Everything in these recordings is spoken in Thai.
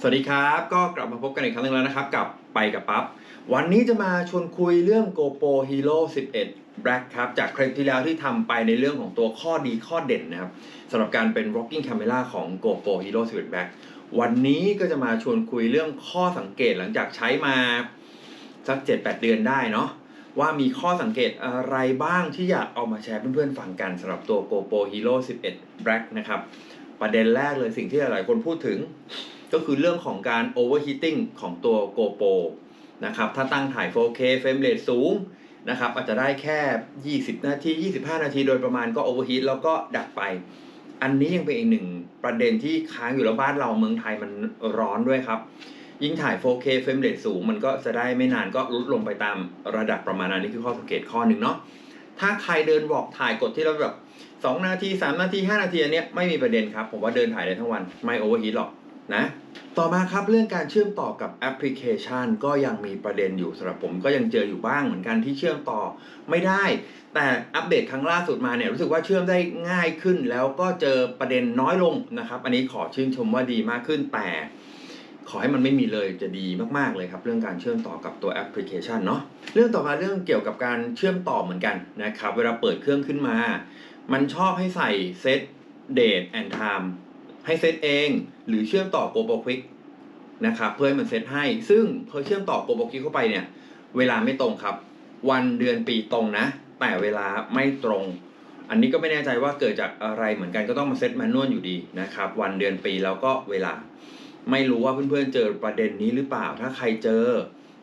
สวัสดีครับ ก็กลับมาพบกันอีกครั้งหนึงแล้วนะครับ กับไปกับปั๊บวันนี้จะมาชวนคุยเรื่อง GoPro Hero 11 Black ครับจากคลิปที่แล้วที่ทำไปในเรื่องของตัวข้อดีข้อเด่นนะครับสำหรับการเป็น Rocking Camera ของ GoPro Hero 11 Black วันนี้ก็จะมาชวนคุยเรื่องข้อสังเกตหลังจากใช้มาสัก 7-8 เดือนได้เนาะว่ามีข้อสังเกตอะไรบ้างที่อยากเอามาแชร์เพื่อนๆฟังกันสำหรับตัว GoPro Hero 11 Black นะครับประเด็นแรกเลยสิ่งที่หลายๆคนพูดถึง ก็คือเรื่องของการ overheating ของตัว GoPro นะครับถ้าตั้งถ่าย 4K เฟรมเรทสูงนะครับอาจจะได้แค่ 20 นาที 25 นาทีโดยประมาณก็ overheat แล้วก็ดับไป อันนี้ยังเป็นอีกหนึ่งประเด็นที่ค้างอยู่แล้วบ้านเราเมืองไทยมันร้อนด้วยครับ ยิ่งถ่าย 4K เฟรมเรทสูง มันก็จะได้ไม่นานก็ลดลงไปตามระดับประมาณนั้นนี่คือข้อสังเกตข้อหนึ่งเนาะถ้าใครเดินบอกถ่ายกดที่เราแบบ2นาที 3 นาที 5 นาทีอันเนี้ยไม่มีประเด็นครับ ผมว่าเดินถ่ายได้ทั้งวันไม่โอเวอร์ฮีทหรอก นะต่อมาครับเรื่องการเชื่อมต่อกับแอปพลิเคชัน ก็ยังมีประเด็นอยู่สำหรับผมก็ยังเจออยู่บ้างเหมือนกันที่เชื่อมต่อไม่ได้ แต่อัปเดตครั้งล่าสุดมาเนี่ยรู้สึกว่าเชื่อมได้ง่ายขึ้น แล้วก็เจอประเด็นน้อยลงนะครับ อันนี้ขอชื่นชมว่าดีมากขึ้นแต่ขอให้มันไม่มีเลยจะดีมากๆเลยครับ เรื่องการเชื่อมต่อกับตัวแอปพลิเคชันเนาะเรื่องต่อมาเรื่องเกี่ยวกับการเชื่อมต่อเหมือนกันนะครับ เวลาเปิดเครื่องขึ้นมา มันชอบให้ใส่เซต date and time ให้เซตเอง หรือเชื่อมต่อ GoPro Quick นะครับเพื่อให้มันเซตให้ ซึ่งพอเชื่อมต่อ GoPro Quick เข้าไปเนี่ย เวลาไม่ตรงครับ วันเดือนปีตรงนะ แต่เวลาไม่ตรง อันนี้ก็ไม่แน่ใจว่าเกิดจากอะไรเหมือนกันก็ต้องมาเซตแมนนวลอยู่ดีนะครับ วันเดือนปีแล้วก็เวลา ไม่รู้ว่าเพื่อนๆเจอประเด็นนี้หรือเปล่าถ้าใครเจอ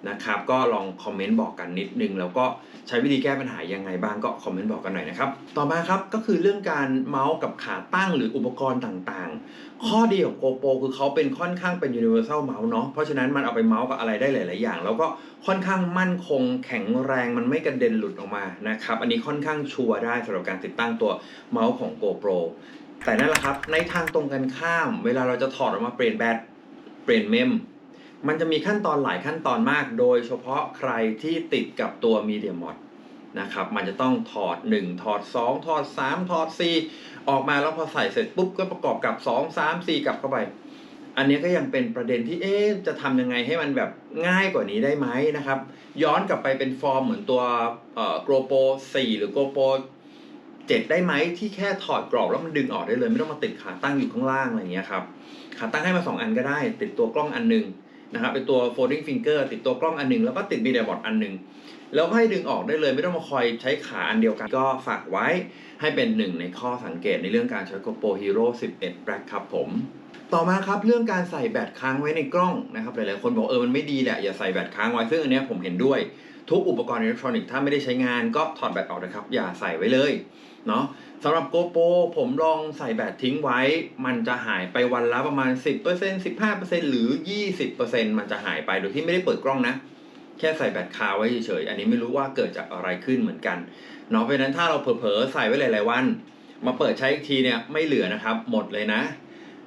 นะครับ ก็ลองคอมเมนต์บอกกันนิดนึง แล้วก็ใช้วิธีแก้ปัญหายังไงบ้างก็คอมเมนต์บอกกันหน่อยนะครับ ต่อมาครับก็คือเรื่องการเมาส์กับขาตั้งหรืออุปกรณ์ต่างๆ ข้อดีของ GoPro คือเขาเป็นค่อนข้างเป็น universal mouse เนาะเพราะฉะนั้นมันเอาไปเมาส์กับอะไรได้หลาย ๆ อย่าง แล้วก็ค่อนข้างมั่นคงแข็งแรงมันไม่กระเด็นหลุดออกมานะครับอันนี้ค่อนข้างชัวร์ได้สำหรับการติดตั้งตัวเมาส์ของ GoPro แต่นั่นแหละครับในทางตรงกันข้าม เวลาเราจะถอดออกมาเปลี่ยนแบตเปลี่ยนเมม มันจะมีขั้นตอนหลายขั้นตอนมาก โดยเฉพาะใครที่ติดกับตัว Media Mod นะครับ มันจะต้องถอด 1 ถอด 2 ถอด 3 ถอด 4 ออกมาแล้วพอใส่เสร็จปุ๊บก็ประกอบกับ 2 3 4 กลับเข้าไป อันนี้ก็ยังเป็นประเด็นที่เอ๊ะจะทำยังไงให้มันแบบง่ายกว่านี้ได้ไหมนะครับ ย้อนกลับไปเป็นฟอร์มเหมือนตัวเอ่อ GoPro 4 หรือ GoPro 7 ได้ไหมที่แค่ถอดกรอบแล้วมันดึงออกได้เลย ไม่ต้องมาติดขาตั้งอยู่ข้างล่างอะไรอย่างเงี้ยครับขาตั้งให้มา 2 อันก็ได้ ติดตัวกล้องอันหนึ่ง นะครับเป็นตัว folding finger ติดตัวกล้องอันหนึง แล้วก็ติด media board อันหนึง แล้วก็ให้ดึงออกได้เลยไม่ต้องมาคอยใช้ขาอันเดียวกัน ก็ฝากไว้ให้เป็นหนึ่งในข้อสังเกตในเรื่องการใช้ GoPro Hero 11 Black ครับผมต่อมาครับเรื่องการใส่แบตค้างไว้ในกล้องนะครับหลายๆคนบอกเออมันไม่ดีแหละอย่าใส่แบตค้างไว้ซึ่งอันเนี้ยผมเห็นด้วย ทุกอุปกรณ์อิเล็กทรอนิกส์ถ้าไม่ได้ใช้งานก็ถอดแบตออกนะครับอย่าใส่ไว้เลย เนาะสำหรับ GoPro ผมลองใส่แบตทิ้งไว้ มันจะหายไปวันละประมาณ 10% 15%หรือ 20%มันจะหายไปโดยที่ไม่ได้เปิดกล้องนะ แค่ใส่แบตคาไว้เฉยๆ อันนี้ไม่รู้ว่าเกิดจากอะไรขึ้นเหมือนกันเนาะเพราะฉะนั้นถ้าเราเผลอๆ ใส่ไว้หลายๆวัน มาเปิดใช้อีกทีเนี่ยไม่เหลือนะครับ หมดเลยนะ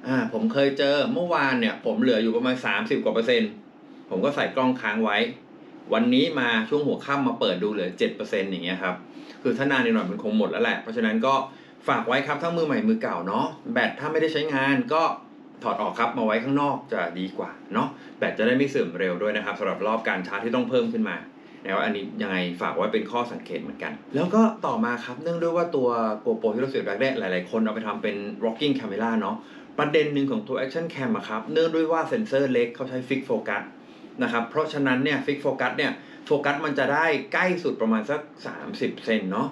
อ่าผมเคยเจอเมื่อวานเนี่ยผมเหลืออยู่ประมาณ 30 กว่าเปอร์เซ็นต์ผมก็ใส่กล้องค้างไว้ วันนี้มาช่วงหัวค่ำมาเปิดดูเหลือ7%อย่างเงี้ยครับ คือถ้านานนิดหน่อยมันคงหมดแล้วแหละ เพราะฉะนั้นก็ฝากไว้ครับทั้งมือใหม่มือเก่าเนาะแบตถ้าไม่ได้ใช้งานก็ถอดออกครับมาไว้ข้างนอกจะดีกว่าเนาะแบตจะได้ไม่เสื่อมเร็วด้วยนะครับสำหรับรอบการชาร์จที่ต้องเพิ่มขึ้นมานะครับอันนี้ยังไงฝากไว้เป็นข้อสังเกตเหมือนกัน แล้วก็ต่อมาครับเนื่องด้วยว่าตัว GoPro ที่เราเสียบแบ็คได้หลาย ๆ คนเอาไปทำเป็น rocking camera เนาะประเด็นหนึ่งของตัว action cam อะครับเนื่องด้วยว่าเซ็นเซอร์เล็กเขาใช้ fix focus นะครับ เพราะฉะนั้นเนี่ย fix focus เนี่ยโฟกัสมันจะได้ใกล้สุดประมาณสัก 30 เซนเนาะ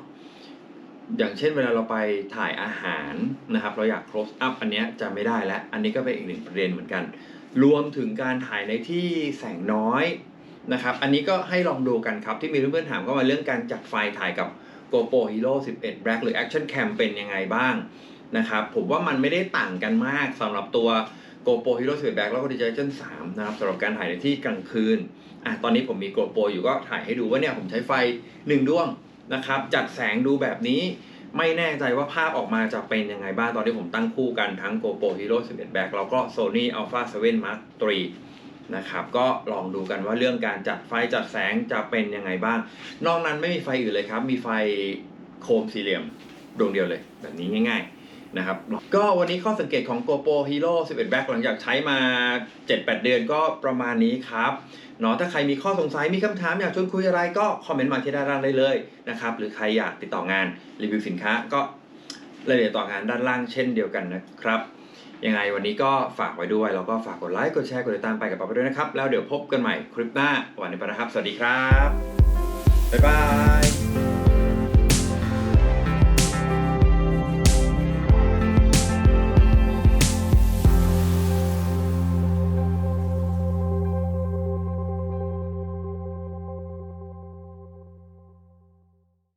อย่างเช่นเวลาเราไปถ่ายอาหารนะครับ เราอยาก close up อันเนี้ยจะไม่ได้แล้ว อันนี้ก็เป็นอีกหนึ่งประเด็นเหมือนกัน รวมถึงการถ่ายในที่แสงน้อยนะครับ อันนี้ก็ให้ลองดูกันครับที่มีเพื่อนๆถามเข้ามาเรื่องการจัดไฟถ่ายกับ GoPro Hero 11 Black หรือ Action Cam เป็นยังไงบ้างนะครับ ผมว่ามันไม่ได้ต่างกันมากสำหรับตัว GoPro Hero 11 Black แล้วก็ DJI 3นะครับสำหรับการถ่ายในที่กลางคืนอะตอนนี้ผมมี GoPro อยู่ก็ถ่ายให้ดูว่าเนี่ยผมใช้ไฟ 1ดวงนะครับจัดแสงดูแบบนี้ไม่แน่ใจว่าภาพออกมาจะเป็นยังไงบ้างตอนที่ผมตั้งคู่กันทั้ง GoPro Hero 11 Black แล้วก็ Sony Alpha 7 Mark III นะครับก็ลองดูกันว่าเรื่องการจัดไฟจัดแสงจะเป็นยังไงบ้าง นอกนั้นไม่มีไฟอื่นเลยครับ มีไฟโคมสี่เหลี่ยมดวงเดียวเลย แบบนี้ง่าย ๆ นะครับ ก็วันนี้ข้อสังเกตของ GoPro Hero 11 Black หลังจากใช้มา 7-8 เดือนก็ประมาณนี้ครับเนาะถ้าใครมีข้อสงสัยมีคำถามอยากชวนคุยอะไรก็คอมเมนต์มาที่ด้านล่างได้เลยนะครับ หรือใครอยากติดต่องานรีวิวสินค้าก็รายละเอียดต่องานด้านล่างเช่นเดียวกันนะครับ ยังไงวันนี้ก็ฝากไว้ด้วย แล้วก็ฝากกดไลค์กดแชร์กดติดตามไปกับป๊อไปด้วยนะครับ แล้วเดี๋ยวพบกันใหม่คลิปหน้าวันนี้ไปนะครับ สวัสดีครับ บ๊ายบาย